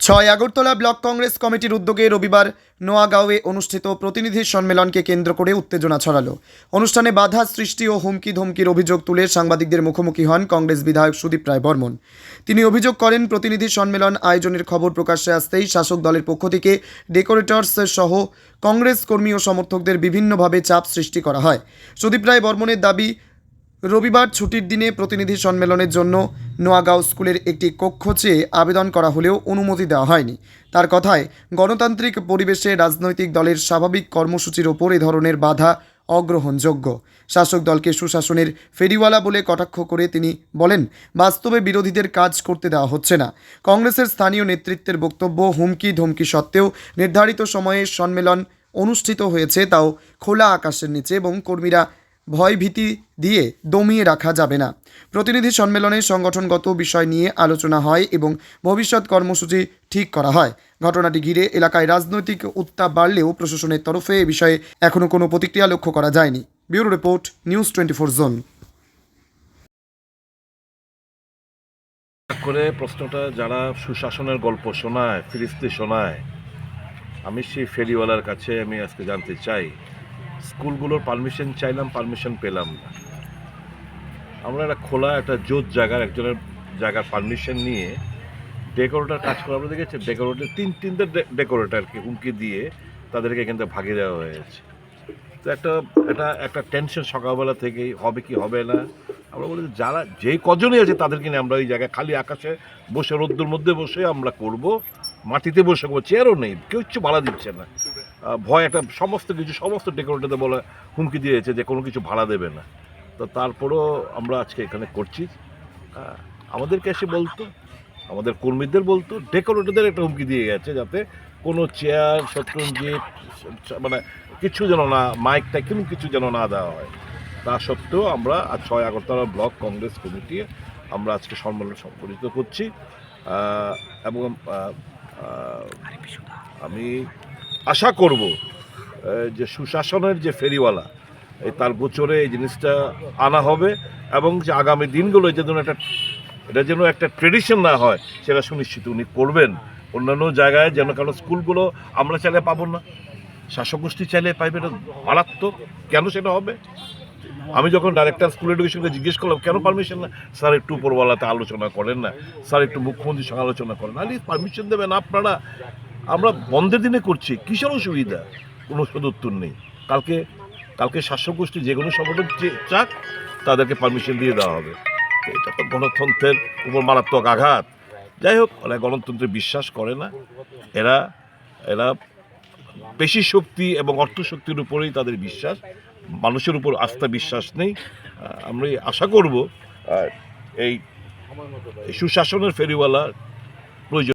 ছয় আগরতলা ব্লক কংগ্রেস কমিটির উদ্যোগে রবিবার নোয়াগাঁওয়ে অনুষ্ঠিত প্রতিনিধি সম্মেলনকে কেন্দ্র করে উত্তেজনা ছড়ালো। অনুষ্ঠানে বাধা সৃষ্টি ও হুমকি ধমকির অভিযোগ তুলে সাংবাদিকদের মুখোমুখি হন কংগ্রেস বিধায়ক সুদীপ রায় বর্মন। তিনি অভিযোগ করেন, প্রতিনিধি সম্মেলন আয়োজনের খবর প্রকাশ্যে আসতেই শাসক দলের পক্ষ থেকে ডেকোরেটর্স সহ কংগ্রেস কর্মী ও সমর্থকদের বিভিন্নভাবে চাপ সৃষ্টি করা হয়। সুদীপ রায় বর্মনের দাবি রবিবার ছুটির দিনে প্রতিনিধি সম্মেলনের জন্য নোয়াগাঁও স্কুলের একটি কক্ষ চেয়ে আবেদন করা হলেও অনুমতি দেওয়া হয়নি। তার কথায়, গণতান্ত্রিক পরিবেশে রাজনৈতিক দলের স্বাভাবিক কর্মসূচির ওপর এ ধরনের বাধা অগ্রহণযোগ্য। শাসক দলকে সুশাসনের ফেরিওয়ালা বলে কটাক্ষ করে তিনি বলেন, বাস্তবে বিরোধীদের কাজ করতে দেওয়া হচ্ছে না। কংগ্রেসের স্থানীয় নেতৃত্বের বক্তব্য হুমকি ধমকি সত্ত্বেও নির্ধারিত সময়ে সম্মেলন অনুষ্ঠিত হয়েছে, তাও খোলা আকাশের নিচে এবং কর্মীরা ভয়ভীতি দিয়ে দমিয়ে রাখা যাবে না। প্রতিনিধি সম্মেলনে সংগঠনগত বিষয় নিয়ে আলোচনা হয় এবং ভবিষ্যৎ কর্মসূচি ঠিক করা হয়। ঘটনাটি ঘিরে এলাকায় রাজনৈতিক উত্তাপ বাড়লেও প্রশাসনের তরফে এ বিষয়ে এখনও কোনো প্রতিক্রিয়া লক্ষ্য করা যায়নি। Bureau report, news twenty four zone. করে প্রশ্নটা যারা সুশাসনের গল্প শোনায়, ফিরিস্তি শোনায়, আমি সেই ফেরিওয়ালার কাছে আমি আজকে জানতে চাই। স্কুলগুলোর পারমিশন চাইলাম, পারমিশন পেলাম না। আমরা একটা খোলা, একটা জোত জায়গার, একজনের জায়গার পারমিশন নিয়ে ডেকোরেটার কাজ করে আমরা দেখেছি, ডেকোরেটার তিন, তিনটে ডেকোরেটারকে হুমকি দিয়ে তাদেরকে এখান থেকে দেওয়া হয়েছে। তো একটা এটা একটা টেনশন সকালবেলা থেকেই, হবে কি হবে না? আমরা বলি যারা যেই কজনই আছে তাদেরকে নিয়ে আমরা ওই জায়গায় খালি আকাশে বসে, রোদ্দুর মধ্যে বসে আমরা করব, মাটিতে বসে করব, চেয়ারও নেই, কেউ কিছু ভাড়া দিচ্ছে না। ভয় একটা সমস্ত কিছু, সমস্ত ডেকোরেটারদের বলে হুমকি দিয়েছে যে কোনো কিছু ভাড়া দেবে না। তো তারপরেও আমরা আজকে এখানে করছি। আমাদেরকে এসে বলতো, আমাদের কর্মীদের বলতো, ডেকোরেটরদের একটা হুমকি দিয়ে গেছে যাতে কোনো চেয়ার, শত্রুঞ্জিত মানে কিছু যেন না, মাইকটা কোনো কিছু যেন না দেওয়া হয়। তা সত্ত্বেও আমরা আজ ছয় আগরতলা ব্লক কংগ্রেস কমিটি আমরা আজকে সম্মেলন সংগঠিত করছি। এবং আমি আশা করব যে সুশাসনের যে ফেরিওয়ালা এই তার গোচরে এই জিনিসটা আনা হবে এবং যে আগামী দিনগুলো যেন একটা, এটা যেন একটা ট্রেডিশন না হয়, সেটা সুনিশ্চিত উনি করবেন। অন্যান্য জায়গায় যেন কারণ স্কুলগুলো আমরা চাইলে পাবো না শাসক গোষ্ঠী চাইলে পাইবে এটা মারাত্মক। কেন সেটা হবে? আমি যখন ডাইরেক্টর স্কুল এডুকেশনকে জিজ্ঞেস করলাম, কেন পারমিশন না? স্যার, একটু উপরওয়ালাতে আলোচনা করেন না। স্যার, একটু মুখ্যমন্ত্রীর সঙ্গে আলোচনা করেন আরে পারমিশন দেবেন আপনারা। আমরা বন্ধের দিনে করছি। কিসের অসুবিধা? কোনো সদুত্তর নেই। কালকে কালকে শাসক গোষ্ঠী যে কোনো সংগঠন চাক, তাদেরকে পারমিশন দিয়ে দেওয়া হবে। এটা তো গণতন্ত্রের উপর মারাত্মক আঘাত। যাই হোক, ওরা গণতন্ত্রে বিশ্বাস করে না। এরা এরা পেশি শক্তি এবং অর্থ শক্তির উপরেই তাদের বিশ্বাস। মানুষের উপর আস্থা বিশ্বাস নেই। আমরা আশা করব এই সুশাসনের ফেরিওয়ালা প্রয়োজন